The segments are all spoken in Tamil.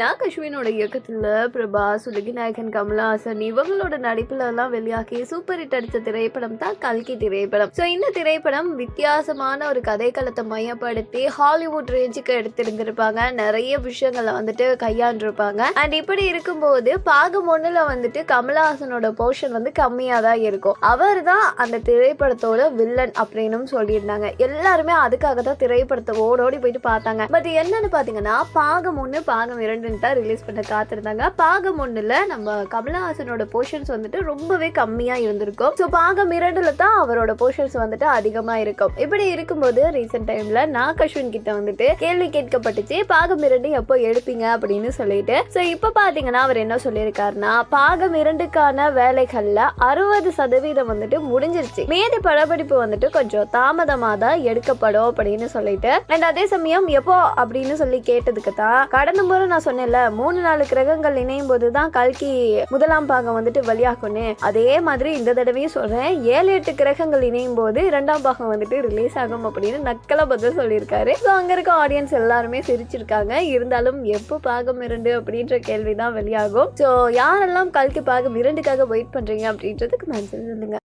நான் அஸ்வினோட பிரபா பிரபாஸ் உலகிநாயகன் கமல்ஹாசன் இவங்களோட நடிப்புல எல்லாம் வெளியாகி சூப்பர் ஹிட் அடித்த திரைப்படம் தான் கல்கி திரைப்படம். ஸோ இந்த திரைப்படம் வித்தியாசமான ஒரு கதைக்களத்தை மையப்படுத்தி ஹாலிவுட் ரேஞ்சுக்கு எடுத்திருந்திருப்பாங்க. நிறைய விஷயங்களை வந்துட்டு கையாண்டிருப்பாங்க. அண்ட் இப்படி இருக்கும்போது பாகம் ஒன்றில் வந்துட்டு கமலஹாசனோட போர்ஷன் வந்து கம்மியாக தான் இருக்கும். அவர் தான் அந்த திரைப்படத்தோட வில்லன் அப்படின்னு சொல்லியிருந்தாங்க. எல்லாருமே அதுக்காக தான் திரைப்படத்தை ஓடோடி போயிட்டு பார்த்தாங்க. பட் என்னன்னு பார்த்தீங்கன்னா பாகம் ஒன்று பாகம் இரண்டு தான் ரிலீஸ் பண்ண காத்திருந்தாங்க. பாகம் ஒன்றில் நம்ம கமலஹாசனோட போர்ஷன்ஸ் வந்துட்டு ரொம்பவே கம்மியா இருந்திருக்கும். ஸோ பாகம் இரண்டில் தான் அவரோட போர்ஷன்ஸ் வந்துட்டு அதிகமா இருக்கும். இப்படி இருக்கும்போது ரீசெண்ட் டைம்ல நான் அஸ்வின் கிட்ட வந்துட்டு கேள்வி கேட்கப்பட்டுச்சு. பாகம் இரண்டு எப்போ எடுப்பீங்க அப்படின்னு சொல்லிட்டு. ஸோ இப்போ பாத்தீங்கன்னா அவர் என்ன சொல்லியிருக்காருன்னா பாகம் இரண்டுக்கான வேலைகள்ல அறுபது சதவீதம் வந்துட்டு முடிஞ்சிருச்சு. மீதி படப்பிடிப்பு வந்துட்டு கொஞ்சம் தாமதமாக தான் எடுக்கப்படும் அப்படின்னு சொல்லிட்டு. அண்ட் அதே சமயம் எப்போ அப்படின்னு சொல்லி கேட்டதுக்கு தான் கடந்த முறை நான் சொன்னேன்ல மூணு நாலு கிரகங்கள் இணையும் போது தான் கல்கி முதலாம் பாகம் வந்துட்டு வெளியாகும்னு. அதே மாதிரி இந்த தடவையும் சொல்றேன் ஏழு எட்டு கிரகங்கள் இணையும் போது இரண்டாம் பாகம் வந்துட்டு ரிலீஸ் ஆகும் அப்படின்னு நக்கல பதில் சொல்லியிருக்காரு. ஸோ அங்க இருக்க ஆடியன்ஸ் எல்லாருமே சிரிச்சிருக்காங்க. இருந்தாலும் எப்போ பாகம் இரண்டு அப்படின்ற கேள்வி தான் வெளியாகும். ஸோ யாரெல்லாம் கல்கி பாகம் இரண்டுக்காக வெயிட் பண்றீங்க அப்படின்றதுக்கு மென்ஷன் சொல்லுங்க.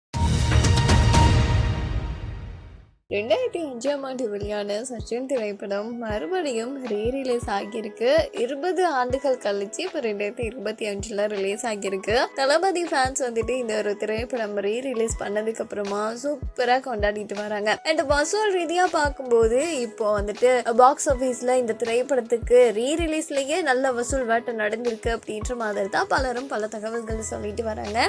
ரெண்டாயிரத்தி அஞ்சாம் ஆண்டு வெளியான சச்சின் திரைப்படம் மறுபடியும் ரீ ரிலீஸ் ஆகியிருக்கு. இருபது ஆண்டுகள் கழிச்சு இப்போ ரெண்டாயிரத்தி இருபத்தி அஞ்சில் ரிலீஸ் ஆகியிருக்கு. தளபதி ஃபேன்ஸ் வந்துட்டு இந்த ஒரு திரைப்படம் ரீ ரிலீஸ் பண்ணதுக்கு அப்புறமா சூப்பராக கொண்டாடிட்டு வராங்க. அண்ட் வசூல் ரீதியாக பார்க்கும்போது இப்போ வந்துட்டு பாக்ஸ் ஆஃபீஸில் இந்த திரைப்படத்துக்கு ரீ ரிலீஸ்லேயே நல்ல வசூல் வேட்டை நடந்திருக்கு அப்படின்ற மாதிரி தான் பலரும் பல தகவல்கள் சொல்லிட்டு வராங்க.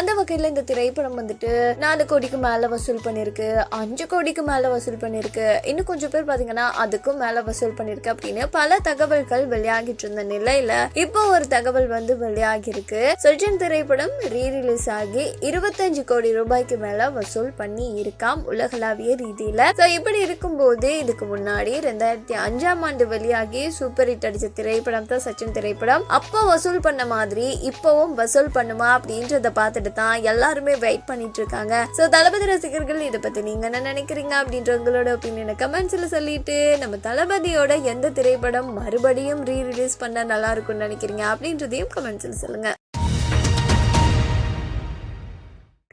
அந்த வகையில் இந்த திரைப்படம் வந்துட்டு நாலு கோடிக்கு மேலே வசூல் பண்ணியிருக்கு. அஞ்சு கோடிக்கு மேலே வசூல் பண்ணியிருக்கு. இன்னும் கொஞ்சம் பேர் பார்த்தீங்கன்னா அதுக்கும் மேலே வசூல் பண்ணியிருக்கு அப்படின்னு பல தகவல்கள் வெளியாகிட்டு இருந்த நிலையில இப்போ ஒரு தகவல் வந்து வெளியாகிருக்கு சொல்ஜன் திரைப்படம் ரீ ரிலீஸ் ஆகி இருபத்தஞ்சு கோடி ரூபாய்க்கு மேல வசூல் பண்ணி இருக்காம் உலகளாவிய ரீதியில. ஸோ இப்படி இருக்கும்போது இதுக்கு முன்னாடி ரெண்டாயிரத்தி அஞ்சாம் ஆண்டு வெளியாகி சூப்பர் ஹிட் அடிச்ச திரைப்படம் தான் சச்சின் திரைப்படம். அப்போ வசூல் பண்ண மாதிரி இப்போவும் வசூல் பண்ணுமா அப்படின்றத பார்த்துட்டு தான் எல்லாருமே வெயிட் பண்ணிட்டு இருக்காங்க. ஸோ தளபதி ரசிகர்கள் இதை பத்தி நீங்க என்ன நினைக்கிறீங்க? அப்படின்ற உங்களோட ஒப்பீனியனை கமெண்ட்ஸ்ல சொல்லிட்டு நம்ம தளபதியோட எந்த திரைப்படம் மறுபடியும் ரீ ரிலீஸ் பண்ணா நல்லா இருக்கும்னு நினைக்கிறீங்க அப்படின்றதையும் கமெண்ட்ஸ்ல சொல்லுங்க.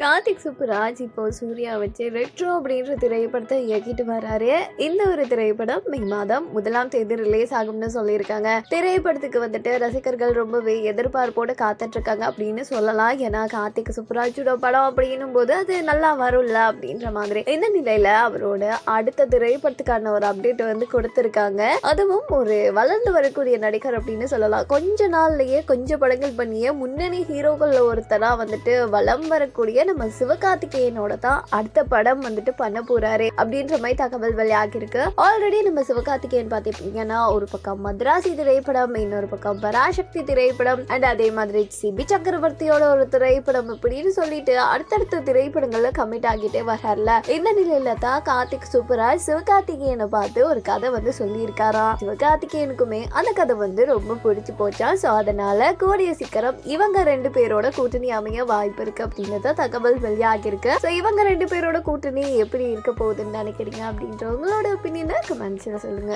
கார்த்திக் சுப்புராஜ் இப்போ சூர்யா வச்சு ரெட்ரோ அப்படின்ற திரைப்படத்தை இயக்கிட்டு வராரு. இந்த ஒரு திரைப்படம் மே மாதம் முதலாம் தேதி ரிலீஸ் ஆகும்னு சொல்லியிருக்காங்க. திரைப்படத்துக்கு வந்துட்டு ரசிகர்கள் ரொம்பவே எதிர்பார்ப்போட காத்துட்டு இருக்காங்க அப்படின்னு சொல்லலாம். ஏன்னா கார்த்திக் சுப்புராஜோட படம் அப்படின்னும் போது அது நல்லா வரும்ல அப்படின்ற மாதிரி. இந்த நிலையில அவரோட அடுத்த திரைப்படத்துக்கான ஒரு அப்டேட் வந்து கொடுத்துருக்காங்க. அதுவும் ஒரு வளர்ந்து வரக்கூடிய நடிகர் அப்படின்னு சொல்லலாம். கொஞ்ச நாள்லயே கொஞ்சம் படங்கள் பண்ணியே முன்னணி ஹீரோக்கள்ல ஒருத்தரா வந்துட்டு வலம் வரக்கூடிய நம்ம சிவகார்த்திகேயனோட தான் அடுத்த படம் வந்துட்டு பண்ண போறாரு அப்படின்ற மாதிரி தகவல் வெளியாகி இருக்கு ஆல்ரெடி நம்ம சிவகார்த்திகேயன் பாத்தீங்கன்னா ஒரு பக்கம் மദ്രാசி திரைப்படம் இன்னொரு பக்கம் பராசக்தி திரைப்படம் அண்ட் அதே மாதிரி சிபி சக்கரவர்த்தியோட ஒரு திரைப்படம் இப்படின்னு சொல்லிட்டு அடுத்தடுத்த திரைப்படங்கள்ல கமிட் ஆகிட்டே வர்றாருல. இந்த நிலையில தான் கார்த்திக் சூப்பராஜ் சிவகார்த்திகேயனை பார்த்து ஒரு கதை வந்து சொல்லியிருக்காராம். சிவகார்த்திகேயனுக்குமே அந்த கதை வந்து ரொம்ப பிடிச்சு போச்சா. ஸோ அதனால கூடிய சீக்கிரம் இவங்க ரெண்டு பேரோட கூட்டணி அமைய வாய்ப்பு இருக்கு அப்படின்றத தகவல் வெளியாகிருக்கு ஸோ இவங்க ரெண்டு பேரோட கூட்டணி எப்படி இருக்க போகுதுன்னு நினைக்கிறீங்க அப்படின்ற உங்களோட ஒப்பீனியனை கமெண்ட்ஸில் சொல்லுங்க.